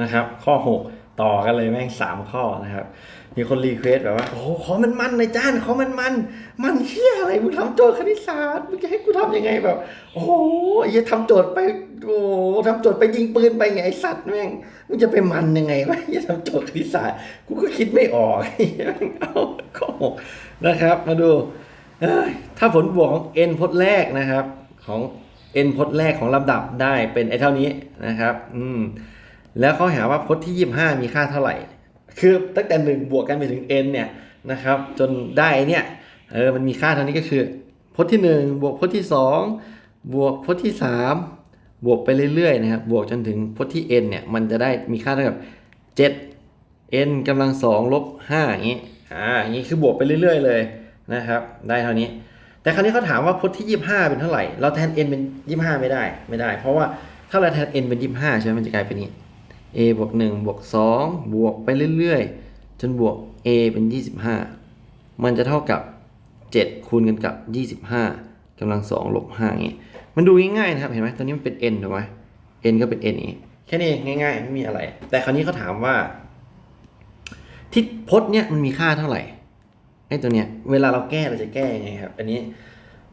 นะครับ ข้อ 6 ต่อกันเลยแม่ง3ข้อนะครับ มีคนรีเควสแบบว่า โอ้โหขอมันมันในอยจานขอมันมัน มันเฮียอะไรมึงทำโจทย์คณิตศาสตร์มึงจะให้กูทำยังไงแบบ โอ้โหอย่าทำโจทย์ไปโอ้ทำโจทย์ไปยิงปืนไปไงไอสัตว์แม่งมึงจะไปมันยังไงวะอย่าทำโจทย์คณิตศาสตร์กูก็คิดไม่ออกเอาข้อหกนะครับ มาดูถ้าผลบวกของ n พจน์แรกนะครับ ของ n พจน์แรกของลำดับได้เป็นไอ้เท่านี้นะครับ อืม แล้วเขาหาว่าพจน์ที่ 25 มีค่าเท่าไหร่ คือตั้งแต่ 1 บวกกันไปถึง n เนี่ยนะครับ จนได้เนี่ยเออมันมีค่าเท่านี้ก็คือพจน์ที่ 1 บวกพจน์ที่ 2 บวกพจน์ที่ 3 บวกไปเรื่อยๆนะครับบวกจนถึงพจน์ที่ n เนี่ยมันจะได้มีค่าเท่ากับ 7 n กำลัง2ลบ5อย่างนี้อ่าอย่างนี้คือบวกไปเรื่อย ๆ เลยนะครับ ได้เท่านี้ แต่คราวนี้เขาถามว่าพจน์ที่ 25 เป็นเท่าไหร่ เราแทน n เป็น 25 ไม่ได้ไม่ได้ เพราะว่าถ้าเราแทน n เป็น 25 ใช่ไหมมันจะกลายเป็นนี้ a บวก1บวก2บวกไปเรื่อยๆ จนบวก a เป็น 25 มันจะเท่ากับ 7 คูณกันกับ 25กำลัง2ลบ5อย่างงี้ยมันดูง่ายๆนะครับ เห็นไหมตัวนี้มันเป็น n ถูกไหม n ก็เป็น n อย่างงี้แค่นี้ง่ายๆ ไม่มีอะไร แต่คราวนี้เขาถามว่าที่พจน์เนี่ยมันมีค่าเท่าไหร่ไอ้ตัวเนี้ยเวลาเราแก้เราจะแก้ยังไงครับ อันนี้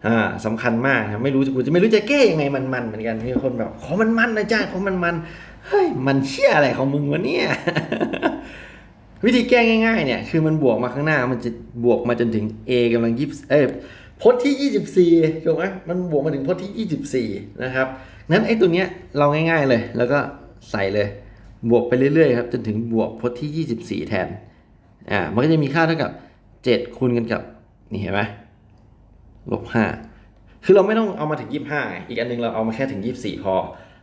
อ่าสำคัญมากนะครับไม่รู้กูจะไม่รู้จะแก้ยังไงมันมันเหมือนกันมีคนแบบขอมันมันนะจ้าขอมันมัน เฮ้ยมันเชี่ยอะไรของมึงวะเนี่ย วิธีแก้ง่ายๆ เนี่ย คือมันบวกมาข้างหน้ามันจะบวกมาจนถึง a กำลังยี่เอ้ยพจน์ที่ 24ถูกไหมมันบวกมาถึงพจน์ที่ 24 นะครับนั้นไอ้ตัวเนี้ยเราง่ายๆเลย แล้วก็ใส่เลย บวกไปเรื่อยๆครับจนถึงบวกพจน์ที่ 24 แทนอ่ามันก็จะมีค่าเท่ากับ 7 คูณกันกับนี่เห็นไหมลบ5คือเราไม่ต้องเอามาถึง 25 อีกอันหนึงเราเอามาแค่ถึง 24 พอ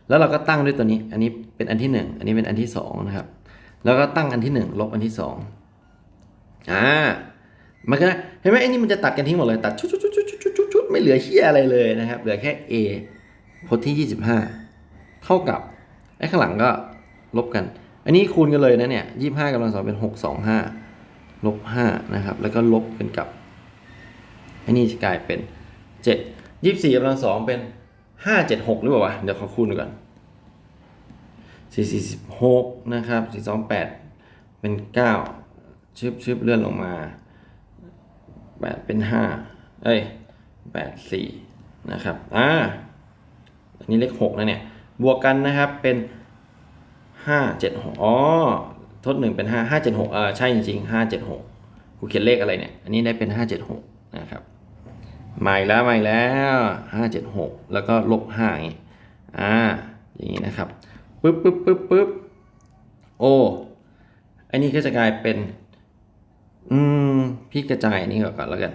แล้วเราก็ตั้งด้วยตัวนี้ อันนี้เป็นอันที่ 1 อันนี้เป็นอันที่ 2 นะครับ แล้วก็ตั้งอันที่ 1 ลบอันที่ 2อ่ามันก็เห็นไหมไอ้นี่มันจะตัดกันทิ้งหมดเลยตัดชุดชุดชุดชุดชุดชุดชุดไม่เหลือเชี่ยอะไรเลยนะครับ เหลือแค่ a พจน์ที่ 25 เท่ากับไอ้ข้างหลังก็ลบกัน อันนี้คูณกันเลยนะเนี่ย25กำลังสองเป็น 625ลบ5นะครับ แล้วก็ลบกันกับอันนี้จะกลายเป็น 7 24กำลังสองเป็น 576หกหรือเปล่าวะ เดี๋ยวขอคูณดูก่อน446นะครับ428เป็น9ชึบชึบเลื่อนลงมา8เป็น5เอ้ย8 4นะครับ อ่า อันนี้เลข6นะเนี่ย บวกกันนะครับเป็นห้าเจ็ดหกอ๋อ ทดหนึ่งเป็นห้าห้าเจ็ดหกเออใช่จริงๆห้าเจ็ดหกกูเขียนเลขอะไรเนี่ย อันนี้ได้เป็นห้าเจ็ดหกนะครับ มาอีกแล้วมาอีกแล้วห้าเจ็ดหกแล้วก็ลบห้าอย่างงี้อ่าอย่างนี้นะครับปึ๊บปึ๊บปึ๊บปึ๊บโอ้อันนี้ก็จะกลายเป็น อืม พี่กระจายอันนี้ก่อนแล้วกัน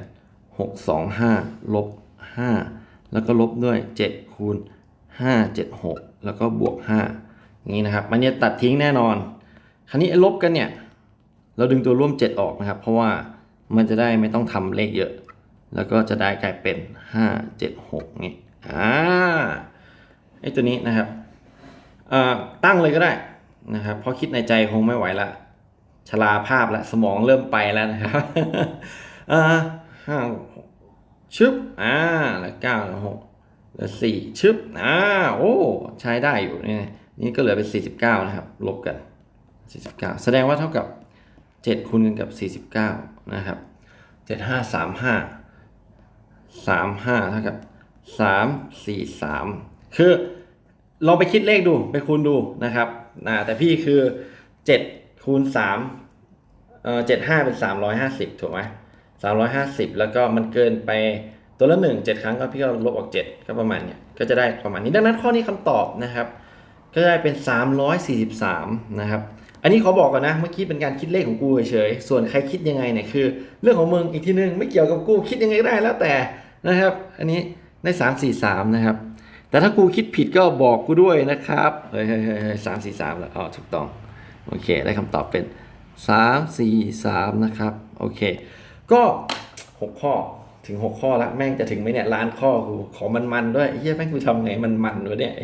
หกสองห้าลบห้าแล้วก็ลบด้วยเจ็ดคูณห้าเจ็ดหกแล้วก็บวกห้านี้นะครับมันจะตัดทิ้งแน่นอน คราวนี้ลบกันเนี่ย เราดึงตัวร่วม 7 ออกนะครับ เพราะว่ามันจะได้ไม่ต้องทำเลขเยอะ แล้วก็จะได้กลายเป็น 5 7 6นี่อ่าไอ้ตัวนี้นะครับอ่าตั้งเลยก็ได้นะครับเพราะคิดในใจคงไม่ไหวละชราภาพละสมองเริ่มไปแล้วนะครับอ่าห้าชึบอ่าแล้วเก้าแล้วหกแล้วสี่ชึบอ่าโอ้ใช้ได้อยู่นี่นี่ก็เหลือเป็นสี่สิบเก้านะครับ ลบกัน49แสดงว่าเท่ากับ7คูณกันกับ49นะครับเจ็ดห้าสามห้า 7535 35เท่ากับ343คือลองไปคิดเลขดูไปคูณดูนะครับนะแต่พี่คือ7คูณ3เอ่อ75เป็น350ถูกไหม350แล้วก็มันเกินไปตัวละ1 7ครั้งก็พี่ก็ลบออก7ก็ประมาณเนี้ยก็จะได้ประมาณนี้ดังนั้นข้อนี้คำตอบนะครับ ก็ได้เป็น343นะครับอันนี้ขอบอกก่อนนะเมื่อกี้เป็นการคิดเลขของกูเฉยๆส่วนใครคิดยังไงเนี่ยคือ เรื่องของมึงอีกทีนึงไม่เกี่ยวกับกูคิดยังไงก็ได้แล้วแต่ นะครับ อันนี้ได้343นะครับ แต่ถ้ากูคิดผิดก็บอกกูด้วยนะครับ เฮ้ยเฮ้ยเฮ้ยสามสี่สามแล้วอ๋อถูกต้อง โอเค ได้คำตอบเป็น3 4 3นะครับ โอเค ก็6ข้อถึง6ข้อแล้วแม่งจะถึงไหมเนี่ยล้านข้อกูขอมันๆด้วยเฮียแม่งกูทำไงมันมันๆวะเนี่ย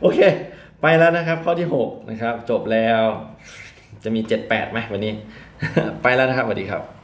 โอเค ไปแล้วนะครับ ข้อที่6นะครับ จบแล้ว จะมี78ไหมวันนี้ ไปแล้วนะครับสวัสดีครับ